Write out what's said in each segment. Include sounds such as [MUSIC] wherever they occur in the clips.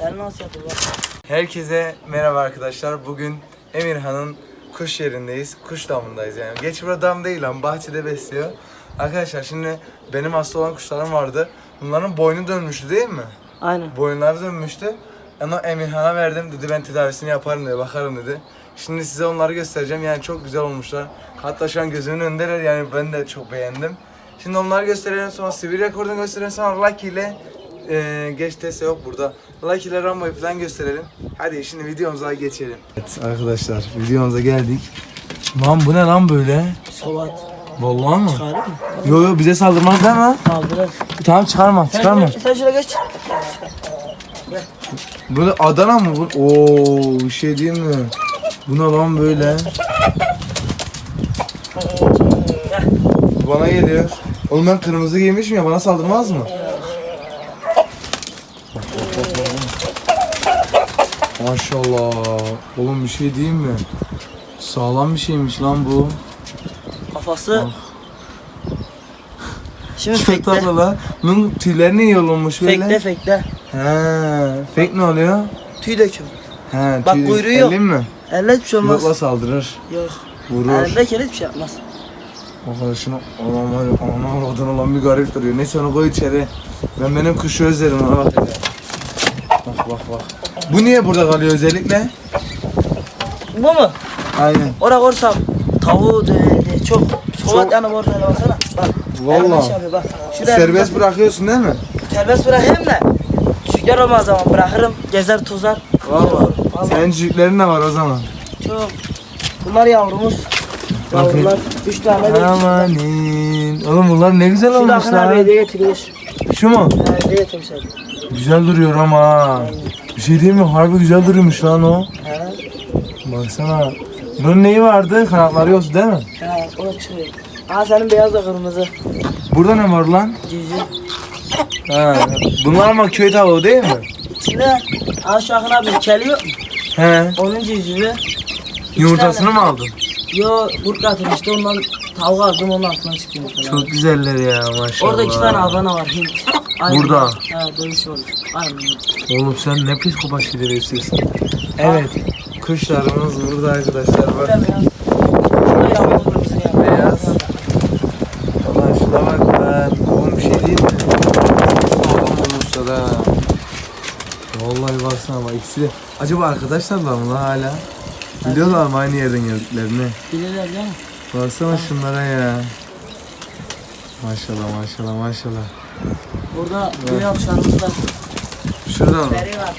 El nasıl. Herkese merhaba arkadaşlar. Bugün Emirhan'ın kuş yerindeyiz. Kuş damındayız yani. Geç burada dam değil ama bahçede besliyor. Arkadaşlar şimdi benim hasta olan kuşlarım vardı. Bunların boynu dönmüştü değil mi? Aynen. Boyunları dönmüştü. Onu Emirhan'a verdim. Dedi ben tedavisini yaparım dedi. Bakarım dedi. Şimdi size onları göstereceğim. Yani çok güzel olmuşlar. Hatta şu an gözümün önündeler. Yani ben de çok beğendim. Şimdi onları gösterelim sonra sivri rekordunu gösterelim sonra Lucky ile e, geç test yok burada. Lucky ile Rambo'yu falan gösterelim. Hadi şimdi videomuza geçelim. Evet arkadaşlar videomuza geldik. Lan bu ne lan böyle? Sobat. Vallahi mı? Çıkarır mı? Yo yo bize saldırmaz değil mi? Kaldırır. Tamam çıkarma çıkarma. Sen, sen şöyle geç. Böyle Adana mı bu? Oo bir şey diyeyim mi? Bu ne lan böyle? Bana geliyor. Oğlum ben kırmızı giymişim ya bana saldırmaz mı? Bak, bak, bak, bak. Maşallah. Oğlum bir şey diyeyim mi? Sağlam bir şeymiş lan bu. Kafası. [LAUGHS] Şimdi Çok fekte. tatlı lan. Bunun tüyleri niye yolunmuş böyle? Fekte fekte. He. Fake ne oluyor? Tüy döküm. He, Bak tüy- kuyruğu yok. Elin mi? Elle hiçbir şey olmaz. Yokla saldırır. Yok. Vurur. Elde kere hiçbir şey yapmaz. Bakalım şunu anam var ya anam oradan olan bir garip duruyor. Neyse onu koy içeri. Ben benim kuşu özlerim ona bak. Bak bak bak. Bu niye burada kalıyor özellikle? Bu mu? Aynen. Oraya korsam tavuğu de, de çok. Çok- yanı borsayla baksana. Bak. Elime şey yapıyor, bak. Şuraya Serbest bırakıyorsun değil mi? Serbest bırakayım da. Şeker olmaz zaman bırakırım. Gezer tozar. Vallahi. Senin cücüklerin de var o zaman. Çok. Bunlar yavrumuz. Yavrular. Üç tane de. Amanin. Oğlum bunlar ne güzel Şu olmuş dakika abi lan. hediye getirmiş. Şu mu? Hediye getirmiş abi. Güzel duruyor ama. Bir şey diyeyim mi? Harbi güzel duruyormuş lan o. He. Baksana. Bunun neyi vardı? Kanatları yoktu değil mi? He. O çıkıyor. Aa senin beyaz da kırmızı. Burada ne var lan? Cici. Ha, bunlar ama köy tavuğu değil mi? İçinde Akın abi geliyor. He. Onun civcivi. Yumurtasını mı aldın? Yo kurt getirmişti ondan tavuk aldım onun altından çıktım. mesela. Çok güzeller ya maşallah. Orada iki tane Adana var Hint. Burada? He dövüş olur. Aynen. Oğlum sen ne psikopat istiyorsun. Evet. Kuşlarımız burada arkadaşlar. Bak. Beyaz. Beyaz. Şuna bak ben. Oğlum bir şey değil mi? Sağlam olmuşlar ha. Vallahi baksana bak ikisi de. Acaba arkadaşlarlar mı lan hala? Biliyorlar mı aynı yerden geldiklerini? Bilirler değil mi? Baksana şunlara ya. Maşallah maşallah maşallah. Burada akşamımız var. Şurada mı? Seri var.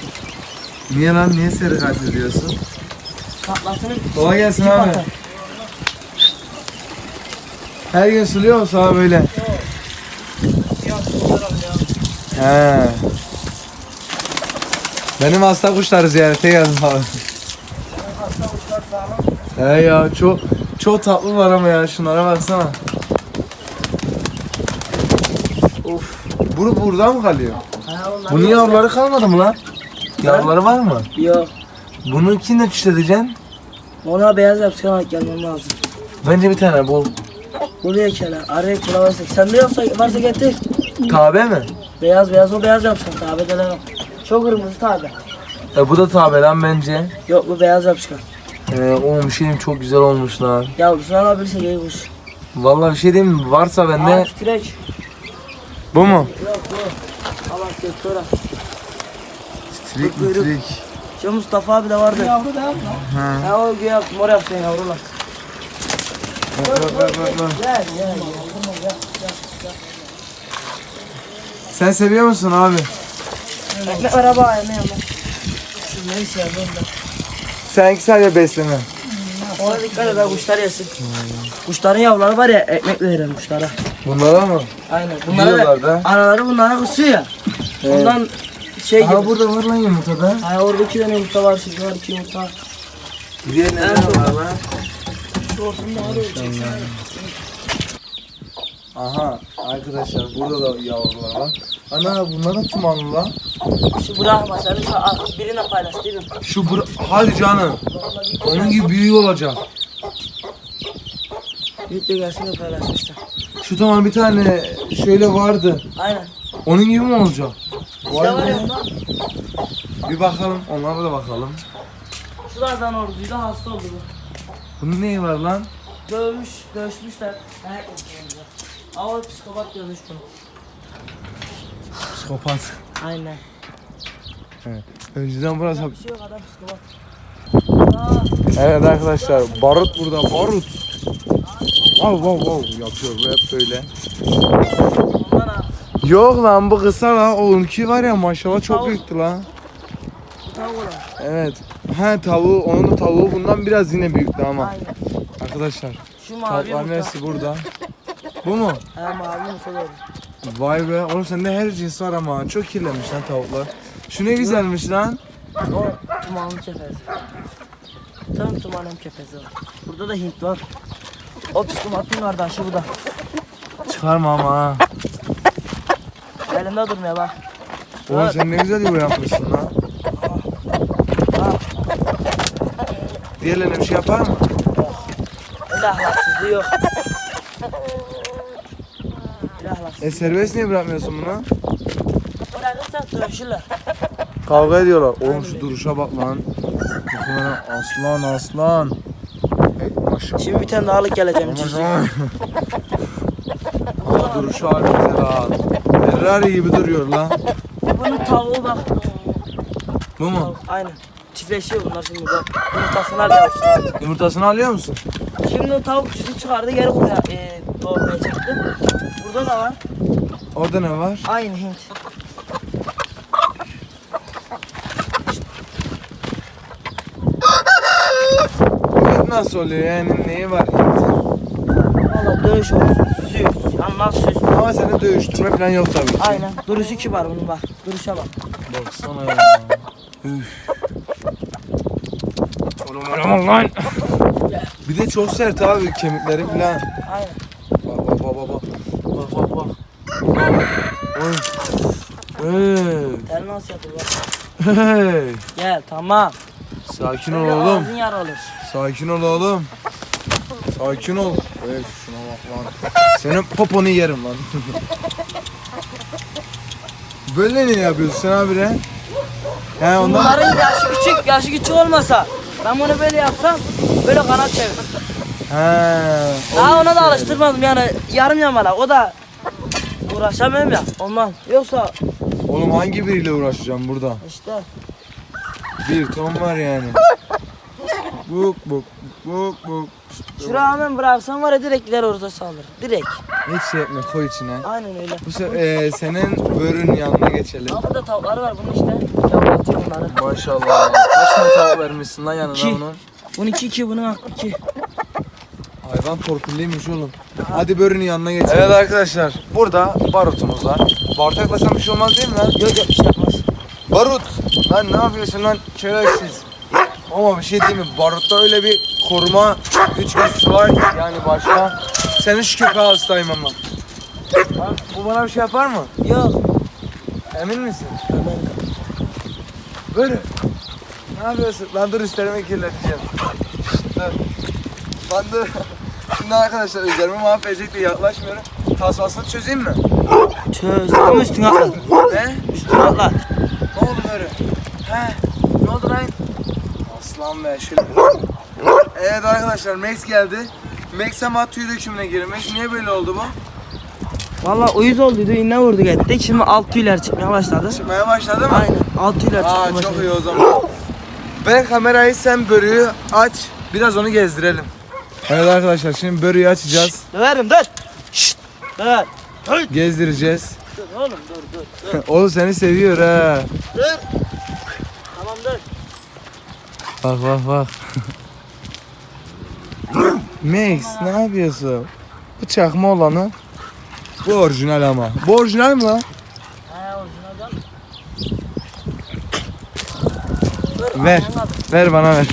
Niye lan? Niye seri katil diyorsun? Patlasını Kolay gelsin abi. patlar. Her gün suluyor musun abi böyle? Yok, tutuyorum ya. He. Benim hasta kuşları ziyarete geldim abi. Hasta uçlar sağlam. He ya çok çok tatlı var ama ya şunlara baksana. Of. Bu burada mı kalıyor? Ha, onlar Bunun yok. yavruları kalmadı mı lan? Yavruları var mı? Yok. Bunu kimle çiftledeceksin? Ona beyaz yapışkan gelmem lazım. Bence bir tane bul. Buraya keler. Araya kula varsa. Sende yoksa varsa getir. Tabe mi? Beyaz beyaz o beyaz yapışkan. Tabi de Çok kırmızı tabi. E bu da tabe lan bence. Yok bu beyaz yapışkan. Ee, oğlum bir şey diyeyim, çok güzel olmuş lan. Yavrusunu alabilirse geymiş. Vallahi bir şey diyeyim mi? Varsa bende. Aa titrek. Bu mu? Yok yok. Allah götür ora. Trik Kuyruk. trik. Şu Mustafa abi de vardı. Yavru da yapma. Ha. Ha o güya mor yapsın yavrular. Bak bak bak bak. bak. Gel gel gel. Sen seviyor musun abi? Ekmek ver abi ayağına yanına. Neyse ya ben de. Seninki sadece besleme. Ona dikkat et ha kuşlar yesin. Kuşların yavruları var ya ekmek verelim kuşlara. Bunlara mı? Aynen. Bunlara Yiyorlar da, da. anaları bunlara kusuyor ya. Ondan şey Aha gibi. burada var lan yumurtada. Ha orada iki tane yumurta var, şimdi var iki yumurta. Diğer ne var lan? Şu ortamda var ölecek. Aha arkadaşlar burada da yavrular var. Ana bunlar da tumanlı lan. Şu bırakma seni şu al, birine paylaş değil mi? Şu bura... Hadi canım. Onun gibi büyük olacak. Büyük de gelsin de paylaşmışlar. Şu tamam bir tane şöyle vardı. Aynen. Onun gibi mi olacak? Bizde var ya ondan. Bir bakalım, onlara da bakalım. Şuradan orduydu hasta oldu bu. Bunun neyi var lan? Dövmüş, dövüşmüşler. Ama psikopat dövmüş bunu. Psikopat. Aynen. Önceden burası... Bir şey yok adam psikopat. Aa, Evet arkadaşlar, barut burada, barut. Wow wow wow yapıyor bu hep böyle. Yok lan bu kısa la, onunki var ya maşallah çok büyüktü la. Bu tavuk olan. Evet. Ha tavuğu, onun da tavuğu bundan biraz yine büyüktü ama. Aynen. Arkadaşlar, Şu mavi tavuklar yumurta. neresi burada? Bu mu? He mavi yumurta doğru. Vay be, oğlum sende her cins var ama çok kirlenmiş lan tavuklar. Şu ne güzelmiş lan. O tumanlı kefezi. Tam tumanın kefezi var. Burada da Hint var. O psikopatın kardeşi bu da. Çıkarma ama ha. Elimde durmuyor bak. Oğlum sen ne güzel yuva yapmışsın lan. Diğerlerine bir şey yapar mı? Öyle ahlaksızlığı yok. E serbest niye bırakmıyorsun bunu? Bırakırsan dövüşürler. Kavga ediyorlar. Oğlum şu duruşa bak lan. Muhtemelen aslan aslan. Hey, maşallah. Şimdi bir tane daha alıp geleceğim. Maşallah. [LAUGHS] Duruşu harbi güzel ha. Ferrari gibi duruyor lan. Bunun tavuğu bak. Bu mu? Aynen. Çiftleşiyor bunlar şimdi bak. Yumurtasını alıyor. Yumurtasını alıyor musun? Şimdi o tavuk cüzü çıkardı geri buraya e, doğurmaya çıktı. Burada da var. Orada ne var? Aynı Hint. Nasıl oluyor yani neyi var? Valla dövüş olur. Süs. Anlar süs. Ama senin dövüştürme falan yok tabii ki. Aynen. Duruşu kibar bunun bak. Duruşa bak. Baksana ya. Üf. Oğlum oğlum lan. Bir de çok sert abi kemikleri falan. Aynen. Bak bak bak bak. Bak bak bak. Oy. Hey. Tel nasıl yapıyor bak. Hey. Gel tamam. Sakin ol Böyle oğlum. Ağzın yar olur. Sakin ol oğlum. Sakin ol. Evet şuna bak lan. Senin poponu yerim lan. [LAUGHS] Böyle ne yapıyorsun sen abi re? He ondan. Bunların yaşı küçük, yaşı küçük olmasa ben bunu böyle yapsam böyle kanat çevir. He. Daha ona da alıştırmadım yani yarım yamalak o da uğraşamıyorum ya ondan. Yoksa Oğlum hangi biriyle uğraşacağım burada? işte Bir ton var yani. Buk buk buk buk. şuraya hemen bıraksam var ya direkt gider orada salır. Direkt. Hiç şey etme koy içine. Aynen öyle. Bu se e, senin börün yanına geçelim. Ama burada tavukları var bunun işte. Yavrulatıyor bunları. Maşallah. Kaç tane tavuk vermişsin lan yanına İki. onun? Bunun iki iki bunun iki. Hayvan torpilliymiş oğlum. Hadi börünün yanına geçelim. Evet arkadaşlar burada barutumuz var. Barut yaklaşan bir şey olmaz değil mi lan? Yok yok bir şey yapmaz. Barut! Lan ne yapıyorsun lan şerefsiz? Ama bir şey değil mi? Barutta öyle bir koruma güçlüsü var yani başka. Senin şu köpeğe hastayım ama. Lan bu bana bir şey yapar mı? Yok. Emin misin? Böyle. Ne yapıyorsun? Lan dur üstlerimi kirleteceğim. Dur. Lan dur. Şimdi arkadaşlar üzerimi mahvedecek diye yaklaşmıyorum. Tasmasını çözeyim mi? Çöz. Ama üstüne atla. Ne? Üstüne atla. Ne oldu böyle? He? Ne oldu lan? Aslan be şöyle. Evet arkadaşlar Max geldi. Max ama tüy dökümüne girmiş. Niye böyle oldu bu? Valla uyuz olduydu iğne vurdu gittik. Şimdi alt tüyler çıkmaya başladı. Çıkmaya başladı mı? Aynen. Alt tüyler Aa çıkmaya çok başladı. iyi o zaman. Ver kamerayı sen börüyü aç. Biraz onu gezdirelim. Evet arkadaşlar şimdi börüyü açacağız. Döverim dur. Şşt. Dur. Gezdireceğiz. Dur oğlum dur dur. Dur. [LAUGHS] Oğlum seni seviyor ha. dur. Tamam dur. Bak bak bak. Max ne yapıyorsun? Bu çakma olanı. Bu orijinal ama. Bu orijinal mi lan? He orijinalden. Dur. Ver. Ver bana ver.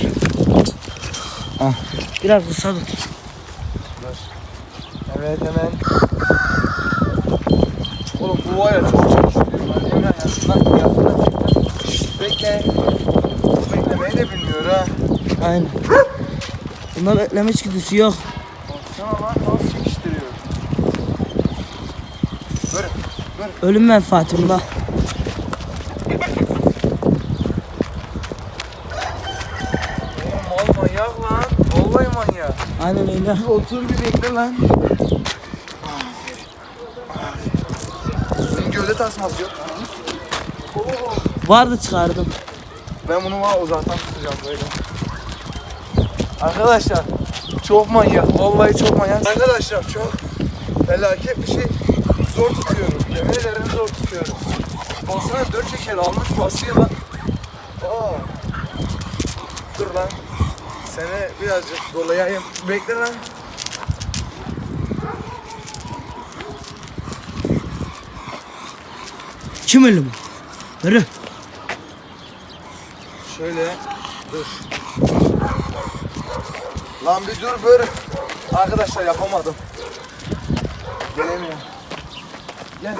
Biraz kısa tut. Evet hemen. Oğlum bu var ya çok çalışıyor. Ben hemen yaptım. Yaptım. Şşt, Bekle. Beklemeyi de bilmiyor ha. Aynen. Bunda bekleme içgüdüsü yok. Baksana lan nasıl çekiştiriyor. Ölüm menfaati bunda. Bir otur bir bekle lan. Benim gövde tasması yok. Vardı çıkardım. Ben bunu var uzaktan tutacağım böyle. Arkadaşlar çok manyak. Vallahi çok manyak. Arkadaşlar çok felaket bir şey. Zor tutuyorum. Yemin ederim zor tutuyorum. Baksana dört şeker almış basıyor lan. Aa. Dur lan. Seni birazcık dolayayım. Bekle lan. Kim öyle bu? Yürü. Şöyle dur. Lan bir dur böyle. Arkadaşlar yapamadım. Gelemiyorum. Gel.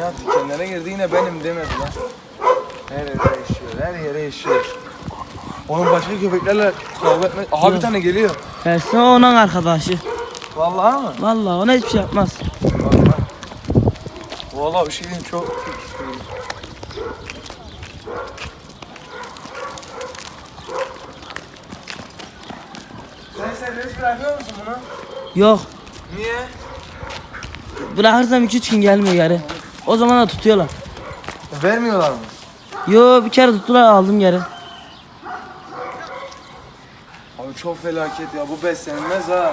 Ya dikenlere girdi yine benim demedi lan. Her yere yaşıyor, her yere yaşıyor. Onun başka köpeklerle kavga etme. Aha bir tane geliyor. Ersin onun arkadaşı. Vallahi mı? Vallahi ona hiçbir şey yapmaz. Vallahi. Vallahi bir şey diyeyim çok Sen serbest bırakıyor musun bunu? Yok. Niye? Bırakırsam 2-3 gün gelmiyor geri. O zaman da tutuyorlar. Vermiyorlar mı? Yo bir kere tuttular aldım geri. Abi çok felaket ya bu beslenilmez ha.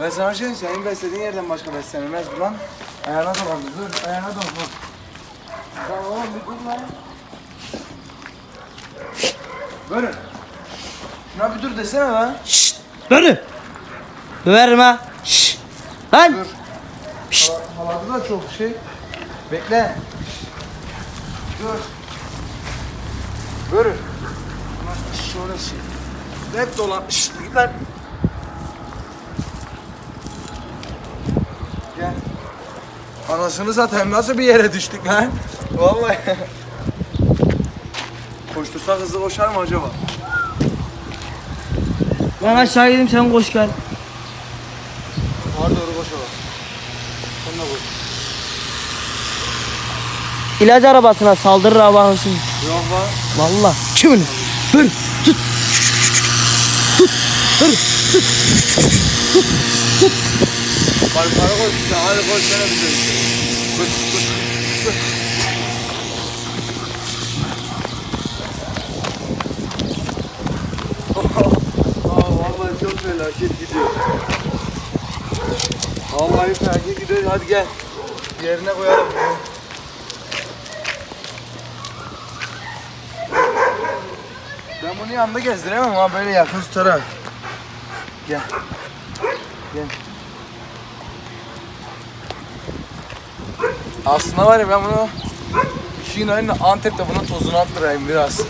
Ben sana şey senin beslediğin yerden başka beslenilmez bu lan. Ayağına dolandı dur ayağına dolan dur. Tamam oğlum bir dur lan. Böyle. Şuna bir dur desene lan. Şşt. Yürü. Döverim ha. Şşt. Lan. Dur. Hala- Haladı da çok şey. Bekle. Dur. Böyle. Ulan Şöyle şey. Hep dolan. Şşt git lan. Gel. Anasını satayım nasıl bir yere düştük lan? Vallahi. Koştursak hızlı koşar mı acaba? Ben aşağı gideyim sen koş gel. Var doğru koşalım. Sen de koş. İlaç arabasına saldırır ha bakın şimdi. Yok var. Vallahi. Kim öyle? Yürü. Tut. Bak para koy işte. Hadi koş sana bir şey. Koş. Aa vallahi çok felaket gidiyor. Vallahi felaket gidiyor. Hadi gel. Yerine koyalım. Ben bunu yanında gezdiremem ama böyle yakın tutarak. Gel. Gel. Aslında var ya ben bunu gün önce Antep'te bunun tozunu attırayım biraz.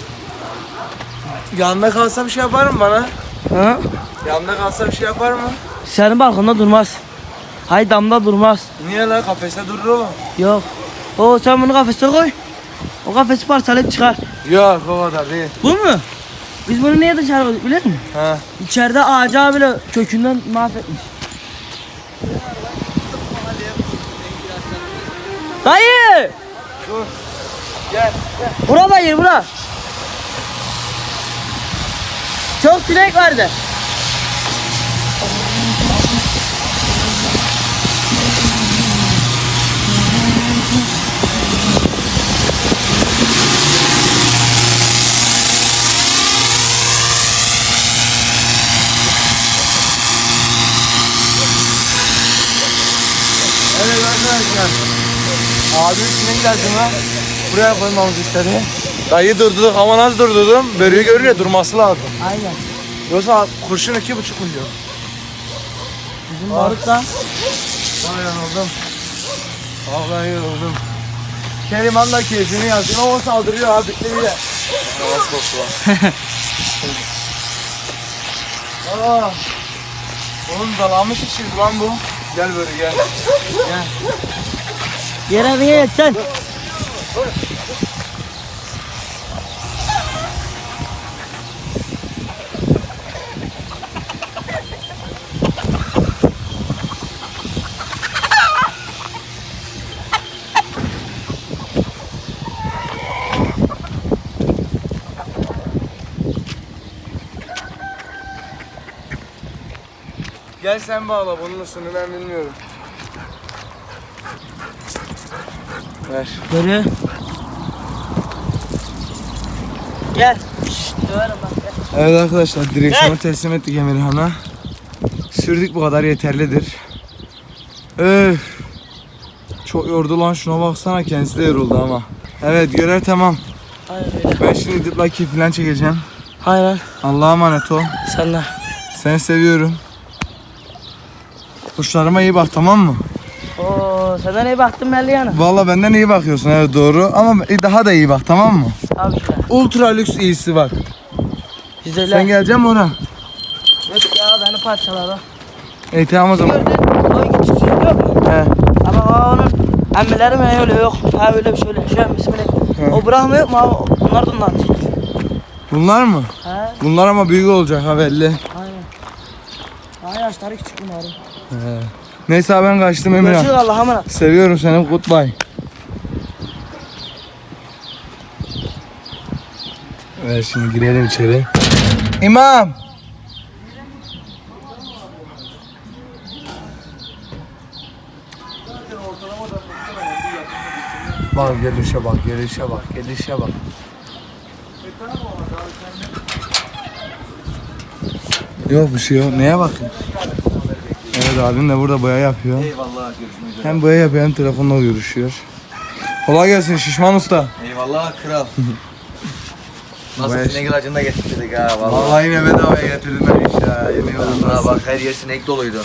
Yanında kalsa bir şey yapar mı bana? Ha? Yanında kalsa bir şey yapar mı? Senin balkonda durmaz. Hay damda durmaz. Niye lan kafeste durur oğlum? Yok. O sen bunu kafese koy. O kafesi parçalayıp çıkar. Yok o kadar değil. Bu mu? Biz bunu niye dışarı koyduk biliyor musun? Ha. İçeride ağaca bile kökünden mahvetmiş. Dayı! Dur. Gel. Bura dayı bura. Çok sinek vardı. Abi üstüne gidersin lan. Buraya koymamız istedi. Dayı durdurduk ama nasıl durdurdum? Börüyü görünce durması lazım. Aynen. Yoksa kurşun iki buçuk milyon. Bizim barut da Vay yoruldum. Vallahi yoruldum. Keriman da keyfini yazıyor ama o saldırıyor abi bitti bile. Yavaş boş var. [LAUGHS] Aa. Oğlum dalamış işiz lan bu. Gel böyle gel. Gel. yere niye geçeceksin? Gel sen bağla bunun üstünü ben bilmiyorum. Ver. Nereye? Gel. Şşt, döverim bak gel. Evet arkadaşlar direksiyonu teslim ettik Emirhan'a. Sürdük bu kadar yeterlidir. Öf. Çok yordu lan şuna baksana kendisi de yoruldu ama. Evet görev tamam. Hayır öyle. Ben şimdi Lucky falan çekeceğim. Hayır. Allah'a emanet ol. Sen de. Seni seviyorum. Kuşlarıma iyi bak tamam mı? Oo, senden iyi baktım belli yani. Vallahi benden iyi bakıyorsun evet doğru ama daha da iyi bak tamam mı? Abi şöyle. Ultra lüks iyisi bak. Güzel. Sen geleceksin mi ona? Yok ya beni parçaladı. İyi tamam o zaman. Gördün. O iki çocuk yok mu? He. Ama o onun emmileri mi öyle yok. Ha öyle bir şöyle. Şu an bismillah. He. O bırakmıyor mu? abi? Bunlar da ondan çıkıyor. Bunlar mı? He. Bunlar ama büyük olacak ha belli. Aynen. Ay yaşları küçük bunların. He. Neyse ben kaçtım Emirhan. Görüşürüz Allah'a emanet. Seviyorum seni goodbye. Evet şimdi girelim içeri. İmam. Bak gelişe bak, gelişe bak, gelişe bak. Yok bir şey yok. Neye bakıyorsun? Evet abim de burada boya yapıyor. Eyvallah görüşmek üzere. Hem boya yapıyor hem telefonla görüşüyor. Kolay gelsin şişman usta. Eyvallah kral. [LAUGHS] Nasıl Bayağı- sinek ilacını da getirdik ha vallahi. Vallahi yine bedavaya getirdim ben iş ya. Yemin Vallahi bak her yer sinek doluydu.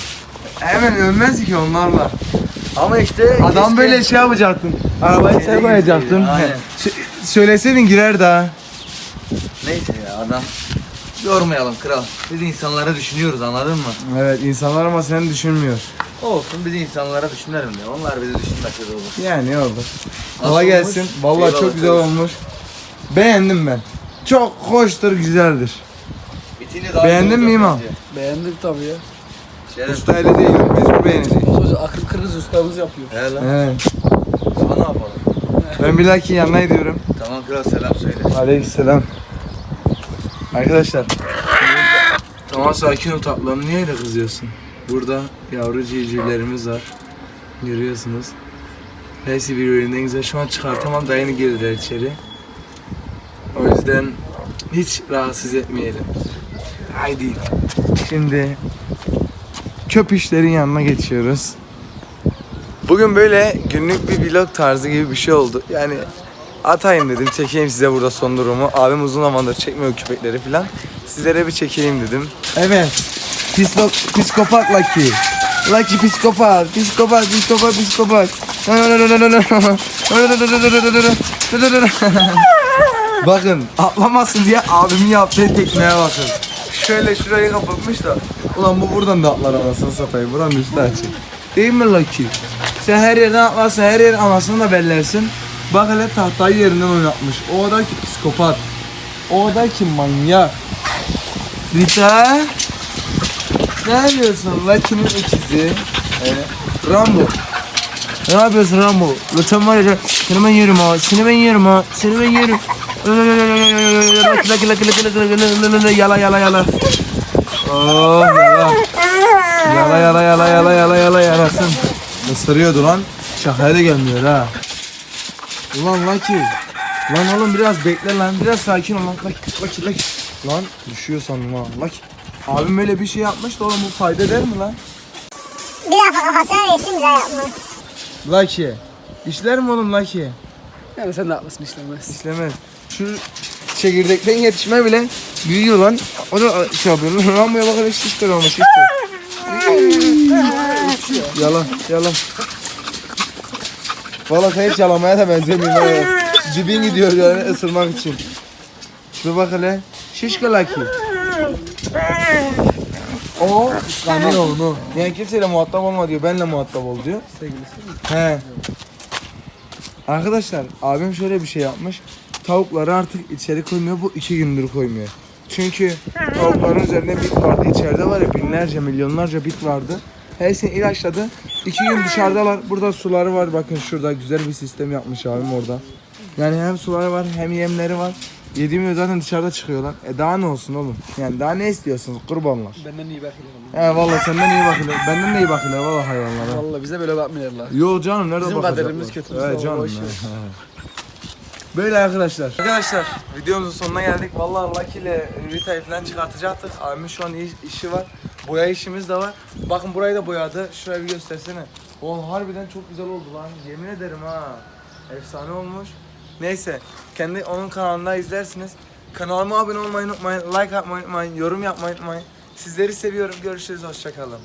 Hemen ölmez ki onlarla. Ama işte Adam keşke- böyle şey yapacaktın. Arabayı İçeri sen koyacaktın. girseydin, aynen. Sö- söyleseydin girer daha. Neyse ya adam. Yormayalım kral. Biz insanları düşünüyoruz anladın mı? Evet insanlar ama seni düşünmüyor. Olsun biz insanlara düşünelim de. Onlar bizi düşünmese de olur. Yani olur. Kolay gelsin. olmuş? Vallahi Eyvallah, çok güzel kardeşim. olmuş. Beğendim ben. Çok hoştur, güzeldir. Bitini daha Beğendin iyi mi olacak İmam? bence. Beğendik tabii ya. Şeref. Usta öyle değil, mecbur beğenecek. Koca akıl kırgız ustamız yapıyor. He lan. Evet. Daha ne yapalım? Ben bir dahaki yanına gidiyorum. Tamam kral selam söyle. Aleykümselam. Arkadaşlar. Tamam sakin ol tatlım. Niye öyle kızıyorsun? Burada yavru civcivlerimiz var. Görüyorsunuz. Hepsi birbirinden güzel. Şu an çıkartamam da yeni girdiler içeri. O yüzden hiç rahatsız etmeyelim. Haydi. Şimdi köpüşlerin yanına geçiyoruz. Bugün böyle günlük bir vlog tarzı gibi bir şey oldu. Yani atayım dedim, çekeyim size burada son durumu. Abim uzun zamandır çekmiyor köpekleri falan. Sizlere bir çekeyim dedim. Evet. Pislo, psikopat Lucky. Lucky psikopat, psikopat, psikopat, psikopat. bakın atlamasın diye abimin yaptığı tekneye bakın. Şöyle şurayı kapatmış da. Ulan bu buradan da atlar anasını satayım. Buranın üstü açık. Değil mi Lucky? Sen her yerden atlarsın, her yer anasını da bellersin. Bak hele tahtayı yerinden oynatmış. O adam ki psikopat. O adam ki manyak. Rita. Ne yapıyorsun? Lucky'nin ikizi. Evet. Rambo. Ne yapıyorsun Rambo? Lütfen var ya seni ben yerim ha. Seni ben yerim ha. Seni ben yerim. Lucky lucky lucky lucky lucky lucky yala yala yala. Oh yala. Yala yala yala yala yala yala yarasın. Isırıyordu lan. Şakaya da gelmiyor ha. Ulan Lucky. Lan oğlum biraz bekle lan. Biraz sakin ol lan. Lucky Lucky Lucky. Lan düşüyor sandım ha. Lucky. Abim böyle bir şey yapmış da oğlum bu fayda eder mi lan? Bir defa kafasına resim bile yapma. Lucky. İşler mi oğlum Lucky? Yani sen de haklısın işlemez. İşlemez. Şu çekirdekten yetişme bile büyüyor lan. O da şey yapıyor. Rambo'ya bak hele şişler olmuş şişler. [LAUGHS] yalan, yalan. Valla sen hiç yalamaya da benzemiyorsun. ha ya. [LAUGHS] Cibin gidiyor yani ısırmak için. Şuna bak hele. Şişko Lucky. O kıskanıyor onu. Yani kimseyle muhatap olma diyor. Benle muhatap ol diyor. Sevgilisi mi? He. Arkadaşlar abim şöyle bir şey yapmış. Tavukları artık içeri koymuyor. Bu iki gündür koymuyor. Çünkü tavukların üzerinde bit vardı. İçeride var ya binlerce milyonlarca bit vardı. Hepsini ilaçladı. İki gün dışarıdalar. Burada suları var. Bakın şurada güzel bir sistem yapmış abim orada. Yani hem suları var hem yemleri var. Yediğimi zaten dışarıda çıkıyorlar. E daha ne olsun oğlum? Yani daha ne istiyorsunuz kurbanlar? Benden iyi bakıyorlar. He vallahi senden iyi bakıyorlar. Benden de iyi bakıyorlar vallahi hayvanlara. Valla bize böyle bakmıyorlar. Yo canım nerede Bizim bakacaklar? kaderimiz kötü, biz Evet canım. Böyle arkadaşlar. Arkadaşlar videomuzun sonuna geldik. Vallahi Lucky ile Rita'yı falan çıkartacaktık. Abimin şu an iş- işi var. Boya işimiz de var. Bakın burayı da boyadı. Şurayı bir göstersene. Oğlum harbiden çok güzel oldu lan. Yemin ederim ha. Efsane olmuş. Neyse. Kendi onun kanalında izlersiniz. Kanalıma abone olmayı unutmayın. Like atmayı unutmayın. Yorum yapmayı unutmayın. Sizleri seviyorum. Görüşürüz. Hoşçakalın.